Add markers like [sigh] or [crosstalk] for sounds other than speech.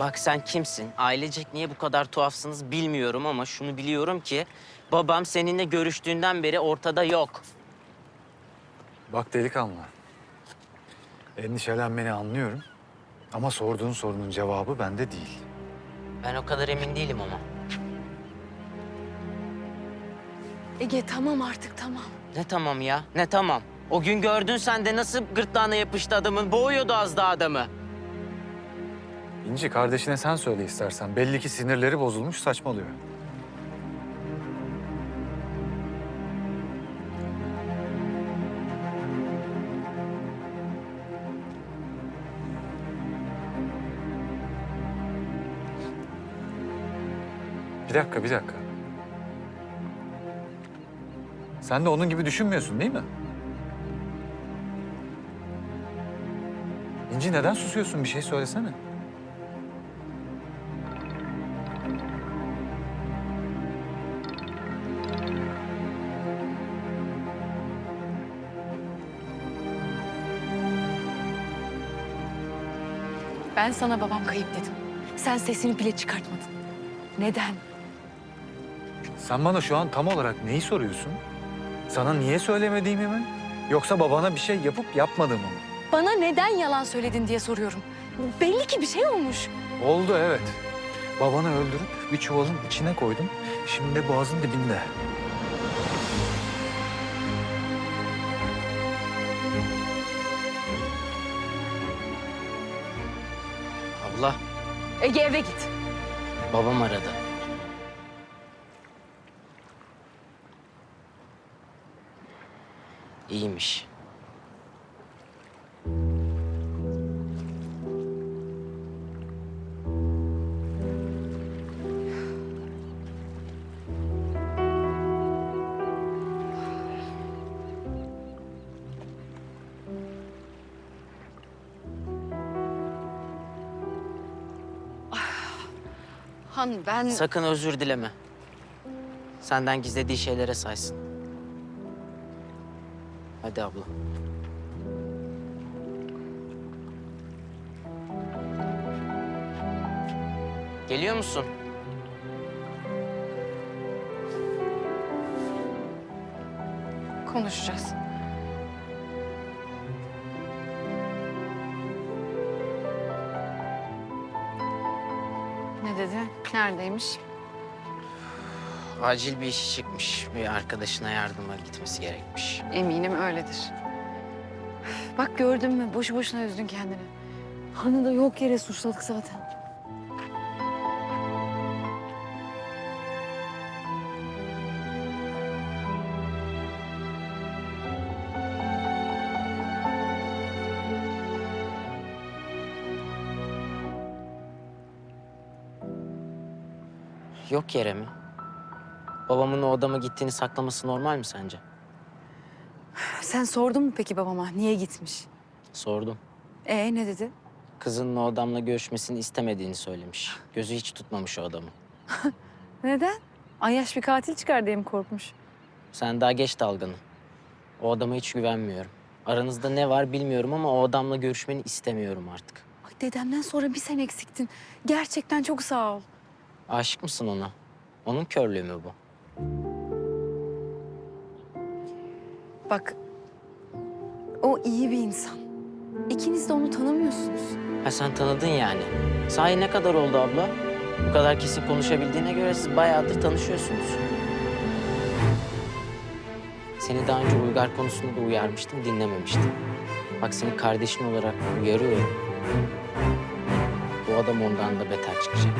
Bak sen kimsin? Ailecek niye bu kadar tuhafsınız bilmiyorum ama şunu biliyorum ki... ...babam seninle görüştüğünden beri ortada yok. Bak delikanlı. Endişelenmeni anlıyorum. Ama sorduğun sorunun cevabı bende değil. Ben o kadar emin değilim ama. Ege tamam artık tamam. Ne tamam ya, ne tamam? O gün gördün sen de nasıl gırtlağına yapıştı adamın. Boğuyordu az daha adamı. İnci kardeşine sen söyle istersen. Belli ki sinirleri bozulmuş saçmalıyor. Bir dakika, bir dakika. Sen de onun gibi düşünmüyorsun değil mi? İnci neden susuyorsun? Bir şey söylesene. Ben sana babam kayıp dedim. Sen sesini bile çıkartmadın. Neden? Sen bana şu an tam olarak neyi soruyorsun? Sana niye söylemediğimi mi? Yoksa babana bir şey yapıp yapmadığımı mı? Bana neden yalan söyledin diye soruyorum. Belli ki bir şey olmuş. Oldu evet. Babanı öldürüp bir çuvalın içine koydum. Şimdi de boğazın dibinde. Abla, Ege eve git. babam aradı. İyiymiş. Han ben... Sakın özür dileme. Senden gizlediği şeylere saysın. Hadi abla. Geliyor musun? Konuşacağız. Dedi? Neredeymiş? Acil bir işi çıkmış. Bir arkadaşına yardıma gitmesi gerekmiş. Eminim öyledir. Bak gördün mü? Boşu boşuna üzdün kendini. Hanı da yok yere suçladık zaten. Yok yere mi? Babamın o odama gittiğini saklaması normal mi sence? Sen sordun mu peki babama niye gitmiş? Sordum. Ee ne dedi? Kızının o adamla görüşmesini istemediğini söylemiş. Gözü hiç tutmamış o adamı. [laughs] Neden? Ayyaş bir katil çıkar diye mi korkmuş? Sen daha geç dalganı. O adama hiç güvenmiyorum. Aranızda ne var bilmiyorum ama o adamla görüşmeni istemiyorum artık. Ay dedemden sonra bir sen eksiktin. Gerçekten çok sağ ol. Aşık mısın ona? Onun körlüğü mü bu? Bak o iyi bir insan. İkiniz de onu tanımıyorsunuz. Ha sen tanıdın yani. Sahi ne kadar oldu abla? Bu kadar kesin konuşabildiğine göre siz bayağıdır tanışıyorsunuz. Seni daha önce Uygar konusunda da uyarmıştım, dinlememiştin. Bak seni kardeşin olarak uyarıyorum. Bu adam ondan da beter çıkacak.